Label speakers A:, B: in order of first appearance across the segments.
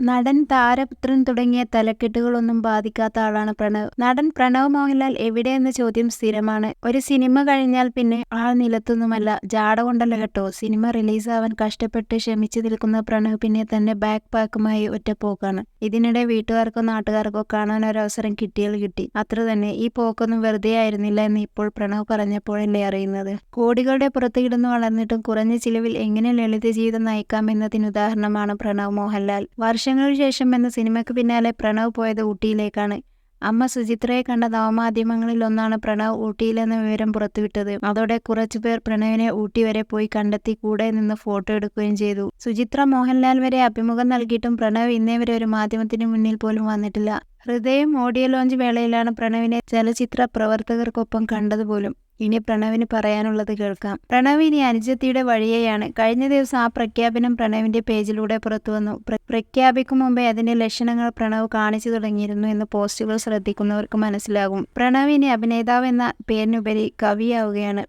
A: നടൻ താരപുത്രൻ തുടങ്ങിയ തലക്കെട്ടുകളൊന്നും ബാധിക്കാത്ത ആളാണ് പ്രണവ്. നടൻ പ്രണവ് മോഹൻലാൽ എവിടെ എന്ന ചോദ്യം സ്ഥിരമാണ്. ഒരു സിനിമ കഴിഞ്ഞാൽ പിന്നെ ആൾ നിലത്തൊന്നുമല്ല. ജാട കൊണ്ടല്ല കേട്ടോ. സിനിമ റിലീസാവാൻ കഷ്ടപ്പെട്ട് ക്ഷമിച്ചു നിൽക്കുന്ന പ്രണവ് പിന്നെ തന്നെ ബാക്ക് പാക്കുമായി ഒറ്റപ്പോക്കാണ്. ഇതിനിടെ വീട്ടുകാർക്കോ നാട്ടുകാർക്കോ കാണാൻ ഒരു അവസരം കിട്ടിയാൽ കിട്ടി. അത്ര തന്നെ. ഈ പോക്കൊന്നും വെറുതെ ആയിരുന്നില്ല എന്ന് ഇപ്പോൾ പ്രണവ് പറഞ്ഞപ്പോഴല്ലേ അറിയുന്നത്. കോടികളുടെ പുറത്ത് കിടന്നു വളർന്നിട്ടും കുറഞ്ഞ ചിലവിൽ എങ്ങനെ ലളിത ജീവിതം നയിക്കാം എന്നതിന് ഉദാഹരണമാണ് പ്രണവ് മോഹൻലാൽ. വർഷങ്ങൾക്ക് ശേഷം എന്ന സിനിമയ്ക്ക് പിന്നാലെ പ്രണവ് പോയത് ഊട്ടിയിലേക്കാണ്. അമ്മ സുചിത്രയെ കണ്ട നവമാധ്യമങ്ങളിൽ ഒന്നാണ് പ്രണവ് ഊട്ടിയിലെന്ന വിവരം പുറത്തുവിട്ടത്. അതോടെ കുറച്ചുപേർ പ്രണവിനെ ഊട്ടി വരെ പോയി കണ്ടെത്തി കൂടെ നിന്ന് ഫോട്ടോ എടുക്കുകയും ചെയ്തു. സുചിത്ര മോഹൻലാൽ വരെ അഭിമുഖം നൽകിയിട്ടും പ്രണവ് ഇന്നേ വരെ ഒരു മാധ്യമത്തിന് മുന്നിൽ പോലും വന്നിട്ടില്ല. ഹൃദയം ഓഡിയോ ലോഞ്ച് വേളയിലാണ് പ്രണവിനെ ചലച്ചിത്ര പ്രവർത്തകർക്കൊപ്പം കണ്ടതുപോലും. ഇനി പ്രണവിന് പറയാനുള്ളത് കേൾക്കാം. പ്രണവ് ഇനി അനുജത്തിയുടെ വഴിയെയാണ്. കഴിഞ്ഞ ദിവസം ആ പ്രഖ്യാപനം പ്രണവിന്റെ പേജിലൂടെ പുറത്തുവന്നു പ്ര- പ്രഖ്യാപിക്കും മുമ്പേ അതിന്റെ ലക്ഷണങ്ങൾ പ്രണവ് കാണിച്ചു തുടങ്ങിയിരുന്നു എന്ന് പോസ്റ്റുകൾ ശ്രദ്ധിക്കുന്നവർക്ക് മനസ്സിലാകും. പ്രണവ് ഇനി അഭിനേതാവ് എന്ന പേരിനുപരി കവിയാവുകയാണ്.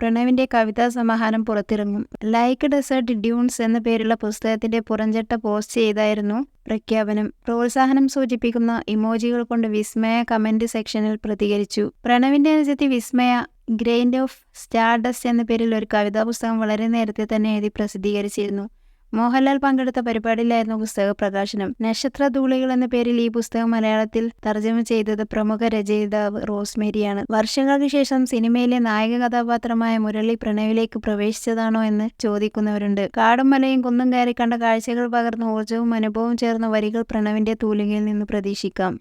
A: പ്രണവിന്റെ കവിതാ സമാഹാരം പുറത്തിറങ്ങും. ലൈക്ക് ഡെസേർട്ട് ഡ്യൂൺസ് എന്ന പേരുള്ള പുസ്തകത്തിന്റെ പുറംചട്ട പോസ്റ്റ് ചെയ്തായിരുന്നു പ്രഖ്യാപനം പ്രോത്സാഹനം സൂചിപ്പിക്കുന്ന ഇമോജികൾ കൊണ്ട് വിസ്മയ കമന്റ് സെക്ഷനിൽ പ്രതികരിച്ചു. പ്രണവിന്റെ അനുജത്തി വിസ്മയ ഗ്രെയിൻഡ് ഓഫ് സ്റ്റാർഡസ്റ്റ് എന്ന പേരിൽ ഒരു കവിതാ പുസ്തകം വളരെ നേരത്തെ തന്നെ എഴുതി പ്രസിദ്ധീകരിച്ചിരുന്നു. മോഹൻലാൽ പങ്കെടുത്ത പരിപാടിയിലായിരുന്നു പുസ്തക പ്രകാശനം. നക്ഷത്ര ധൂളികൾ എന്ന പേരിൽ ഈ പുസ്തകം മലയാളത്തിൽ തർജമ ചെയ്തത് പ്രമുഖ രചയിതാവ് റോസ്മേരിയാണ്. വർഷങ്ങൾക്ക് ശേഷം സിനിമയിലെ നായക കഥാപാത്രമായ മുരളി പ്രണവിലേക്ക് പ്രവേശിച്ചതാണോ എന്ന് ചോദിക്കുന്നവരുണ്ട്. കാടും മലയും കുന്നും കയറി കണ്ട കാഴ്ചകൾ പകർന്ന ഊർജവും അനുഭവവും ചേർന്ന വരികൾ പ്രണവിന്റെ തൂലികയിൽ നിന്ന് പ്രതീക്ഷിക്കാം.